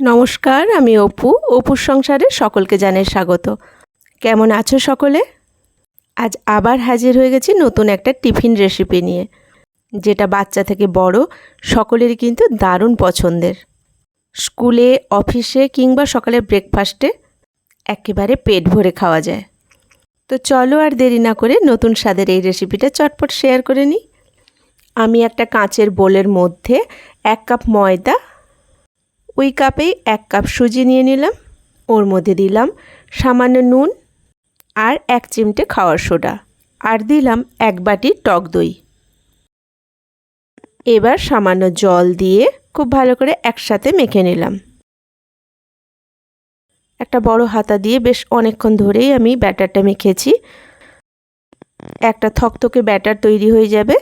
নমস্কার, আমি অপু। অপুর সংসারে সকলকে জানাই স্বাগত। কেমন আছো সকলে? আজ আবার হাজির হয়ে গেছি নতুন একটা টিফিন রেসিপি নিয়ে, যেটা বাচ্চা থেকে বড় সকলেরই কিন্তু দারুণ পছন্দের। স্কুলে, অফিসে কিংবা সকালে ব্রেকফাস্টে একেবারে পেট ভরে খাওয়া যায়। তো চলো আর দেরি না করে নতুন স্বাদের এই রেসিপিটা চটপট শেয়ার করে নিই। আমি একটা কাঁচের বোলের মধ্যে এক কাপ ময়দা ওই কাপেই এক কাপ সুজি নিয়ে নিলাম, ওর মধ্যে দিলাম সামান্য নুন আর এক চিমটে খাওয়ার সোডা আর দিলাম এক বাটি টক দই। এবার সামান্য জল দিয়ে খুব ভালো করে একসাথে মেখে নিলাম। একটা বড় হাতা দিয়ে বেশ অনেকক্ষণ ধরেই আমি ব্যাটারটা মেখেছি। একটা থকথকে ব্যাটার তৈরি হয়ে যাবে।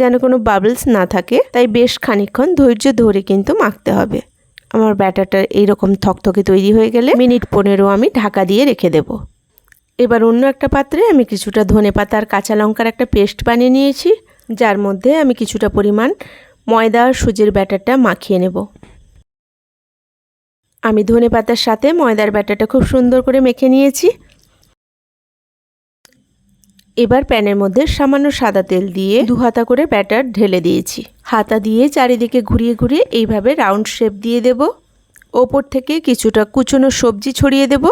যেন কোনো বাবলস না থাকে, তাই বেশ খানিকক্ষণ ধৈর্য ধরে কিন্তু মাখতে হবে। আমার ব্যাটারটা এইরকম থকথকে তৈরি হয়ে গেলে মিনিট পনেরো আমি ঢাকা দিয়ে রেখে দেব। এবার অন্য একটা পাত্রে আমি কিছুটা ধনে পাতা আর কাঁচা লঙ্কার একটা পেস্ট বানিয়ে নিয়েছি, যার মধ্যে আমি কিছুটা পরিমাণ ময়দা আর সুজির ব্যাটারটা মাখিয়ে নেব। আমি ধনে পাতার সাথে ময়দার ব্যাটারটা খুব সুন্দর করে মেখে নিয়েছি। এবার প্যানের মধ্যে সামান্য সাদা তেল দিয়ে দু হাতা করে ব্যাটার ঢেলে দিয়েছি। হাতা দিয়ে চারিদিকে ঘুরিয়ে ঘুরিয়ে এইভাবে রাউন্ড শেপ দিয়ে দেব। ওপর থেকে কিছুটা কুচনো সবজি ছড়িয়ে দেব,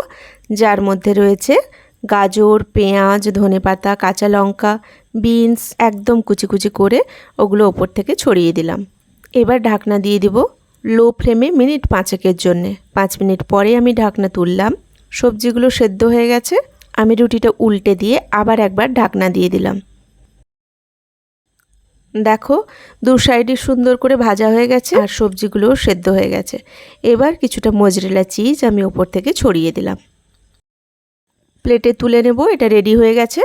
যার মধ্যে রয়েছে গাজর, পেঁয়াজ, ধনেপাতা, কাঁচা লঙ্কা, বিনস, একদম কুচি কুচি করে ওগুলো ওপর থেকে ছড়িয়ে দিলাম। এবার ঢাকনা দিয়ে দিব লো ফ্লেমে মিনিট পাঁচেকের জন্যে। পাঁচ মিনিট পরে আমি ঢাকনা তুললাম। সবজিগুলো সেদ্ধ হয়ে গেছে। আমি রুটিটা উল্টে দিয়ে আবার একবার ঢাকনা দিয়ে দিলাম। দেখো, দু সাইডে সুন্দর করে ভাজা হয়ে গেছে আর সবজিগুলোও সেদ্ধ হয়ে গেছে। এবার কিছুটা মজরেলা চিজ আমি ওপর থেকে ছড়িয়ে দিলাম। প্লেটে তুলে নেব, এটা রেডি হয়ে গেছে।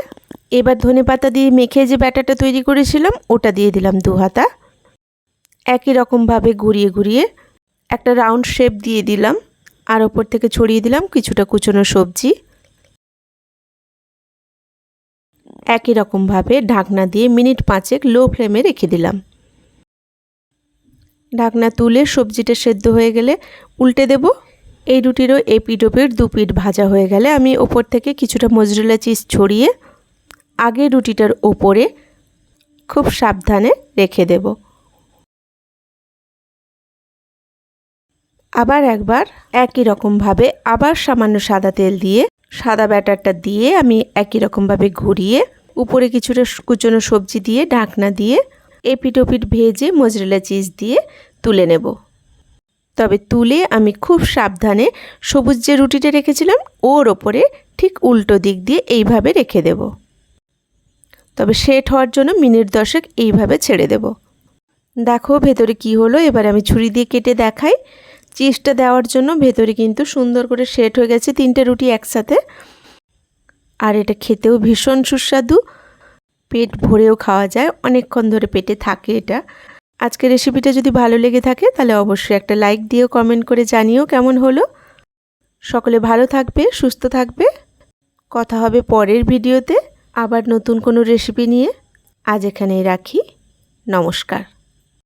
এবার ধনে পাতা দিয়ে মেখে যে ব্যাটারটা তৈরি করেছিলাম, ওটা দিয়ে দিলাম দু হাতা। একই রকমভাবে ঘুরিয়ে ঘুরিয়ে একটা রাউন্ড শেপ দিয়ে দিলাম। আর ওপর থেকে ছড়িয়ে দিলাম কিছুটা কুচনো সবজি। একই রকমভাবে ঢাকনা দিয়ে মিনিট পাঁচেক লো ফ্লেমে রেখে দিলাম। ঢাকনা তুলে সবজিটা সেদ্ধ হয়ে গেলে উল্টে দেব। এই রুটিরও এই পিঠ ওপিঠ দু পিঠ ভাজা হয়ে গেলে আমি ওপর থেকে কিছুটা মজরুলা চিজ ছড়িয়ে আগে রুটিটার ওপরে খুব সাবধানে রেখে দেব। আবার একবার একই রকমভাবে আবার সামান্য সাদা তেল দিয়ে, সাদা ব্যাটারটা দিয়ে আমি একই রকমভাবে ঘুরিয়ে উপরে কিছুটা কুচনো সবজি দিয়ে, ঢাকনা দিয়ে এপিট ওপিট ভেজে মজরেলা চিজ দিয়ে তুলে নেব। তবে তুলে আমি খুব সাবধানে সবুজ যে রুটিটা রেখেছিলাম, ওর ওপরে ঠিক উল্টো দিক দিয়ে এইভাবে রেখে দেব। তবে সেট হওয়ার জন্য মিনিট দশেক এইভাবে ছেড়ে দেব। দেখো ভেতরে কি হলো, এবার আমি ছুরি দিয়ে কেটে দেখাই। চিজটা দেওয়ার জন্য ভেতরে কিন্তু সুন্দর করে সেট হয়ে গেছে তিনটে রুটি একসাথে। আর এটা খেতেও ভীষণ সুস্বাদু। পেট ভরেও খাওয়া যায়, অনেকক্ষণ ধরে পেটে থাকে এটা। আজকের রেসিপিটা যদি ভালো লেগে থাকে, তাহলে অবশ্যই একটা লাইক দিয়েও কমেন্ট করে জানিও কেমন হলো। সকলে ভালো থাকবে, সুস্থ থাকবে। কথা হবে পরের ভিডিওতে আবার নতুন কোনো রেসিপি নিয়ে। আজ এখানেই রাখি। নমস্কার।